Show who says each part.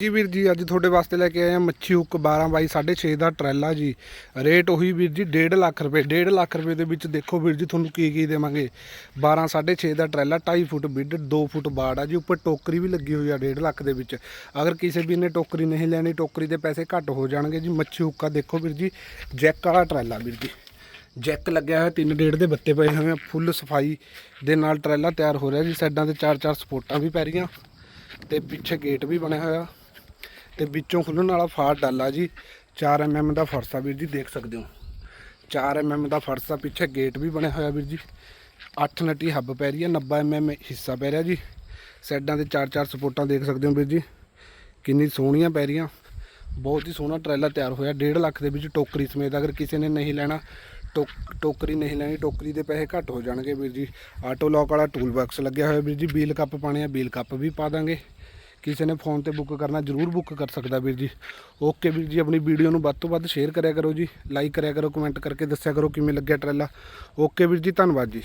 Speaker 1: ਜੀ ਵੀਰ ਜੀ, ਅੱਜ ਤੁਹਾਡੇ ਵਾਸਤੇ ਲੈ ਕੇ ਆਏ ਆ ਮੱਛੀ ਹੁੱਕ 12 ਬਾਈ 6.5 ਦਾ ਟਰੈਲਾ ਜੀ। ਰੇਟ ਉਹੀ ਵੀਰ ਜੀ 1.5 ਲੱਖ ਰੁਪਏ 1.5 ਲੱਖ ਰੁਪਏ ਦੇ ਵਿੱਚ ਦੇਖੋ ਵੀਰ ਜੀ, ਤੁਹਾਨੂੰ ਕੀ ਕੀ ਦੇਵਾਂਗੇ। 12 6.5 ਦਾ ਟਰੈਲਾ 2.5 ਫੁੱਟ ਬਿੱਡ 2 ਫੁੱਟ ਬਾੜ ਆ ਜੀ, ਉੱਪਰ ਟੋਕਰੀ ਵੀ ਲੱਗੀ ਹੋਈ ਆ 1.5 ਲੱਖ ਦੇ ਵਿੱਚ। ਅਗਰ ਕਿਸੇ ਵੀ ਨੇ ਟੋਕਰੀ ਨਹੀਂ ਲੈਣੀ, ਟੋਕਰੀ ਦੇ ਪੈਸੇ ਘੱਟ ਹੋ ਜਾਣਗੇ ਜੀ। ਮੱਛੀ ਹੁੱਕਾ ਦੇਖੋ ਵੀਰ ਜੀ, ਜੈਕ ਵਾਲਾ ਟਰੈਲਾ ਵੀਰ ਜੀ। ਜੈਕ ਲੱਗਿਆ ਹੋਇਆ, ਤਿੰਨ ਡੇਢ ਦੇ ਬੱਤੇ ਪਏ ਹੋਏ ਆ, ਫੁੱਲ ਸਫ਼ਾਈ ਦੇ ਨਾਲ ਟਰੈਲਾ ਤਿਆਰ ਹੋ ਰਿਹਾ ਜੀ। ਸਾਈਡਾਂ ਤੇ ਚਾਰ ਚਾਰ ਸਪੋਰਟਾਂ ਵੀ ਪੈ ਰਹੀਆਂ ਤੇ ਪਿੱਛੇ ਗੇਟ ਵੀ ਬਣਿਆ ਹੋਇਆ। ਤੇ ਵਿੱਚੋਂ ਖੁੱਲਣ ਵਾਲਾ ਫਾਰ ਡਾਲਾ ਜੀ। 4 ਐਮਐਮ ਦਾ ਫਰਸਾ ਵੀਰ ਜੀ, ਦੇਖ ਸਕਦੇ ਹੋ। 4 ਐਮਐਮ ਦਾ ਫਰਸਾ ਪਿੱਛੇ ਗੇਟ ਵੀ ਬਣਿਆ ਹੋਇਆ ਵੀਰ ਜੀ। 8 ਨਟੀ ਹੱਬ ਪੈ ਰਹੀ ਹੈ 90 ਐਮਐਮ ਹਿੱਸਾ ਪੈ ਰਿਹਾ ਜੀ। ਸਾਈਡਾਂ ਤੇ ਚਾਰ ਚਾਰ ਸਪੋਰਟਾਂ ਦੇਖ ਸਕਦੇ ਹੋ ਵੀਰ ਜੀ। ਕਿੰਨੀ ਸੋਹਣੀਆਂ ਪੈ ਰਹੀਆਂ। ਬਹੁਤ ਹੀ ਸੋਹਣਾ ਟਰੈਲਾ ਤਿਆਰ ਹੋਇਆ। 1.5 ਲੱਖ ਦੇ ਵਿੱਚ ਟੋਕਰੀ ਸਮੇਤ ਅਗਰ ਕਿਸੇ ਨੇ ਨਹੀਂ ਲੈਣਾ, ਟੋਕ, ਟੋਕਰੀ ਨਹੀਂ ਲੈਣੀ, ਟੋਕਰੀ ਦੇ ਪੈਸੇ ਘੱਟ ਹੋ ਜਾਣਗੇ ਵੀਰ ਜੀ। ਆਟੋ ਲੌਕ ਵਾਲਾ ਟੂਲ ਬਾਕਸ ਲੱਗਿਆ ਹੋਇਆ ਵੀਰ ਜੀ। ਬੀਲ ਕੱਪ ਪਾਣੇ ਆ, ਬੀਲ ਕੱਪ ਵੀ ਪਾ ਦਾਂਗੇ। ਕਿਸੇ ਨੇ ਫੋਨ ਤੇ ਬੁੱਕ ਕਰਨਾ ਜਰੂਰ ਬੁੱਕ ਕਰ ਸਕਦਾ ਵੀਰ ਜੀ। ਓਕੇ ਵੀਰ ਜੀ, ਆਪਣੀ ਵੀਡੀਓ ਨੂੰ ਵੱਧ ਤੋਂ ਵੱਧ ਸ਼ੇਅਰ ਕਰਿਆ ਕਰੋ ਜੀ, ਲਾਈਕ ਕਰਿਆ ਕਰੋ, ਕਮੈਂਟ ਕਰਕੇ ਦੱਸਿਆ ਕਰੋ ਕਿਵੇਂ ਲੱਗਿਆ ਟਰੈਲਾ ਓਕੇ ਵੀਰ ਜੀ, ਧੰਨਵਾਦ ਜੀ।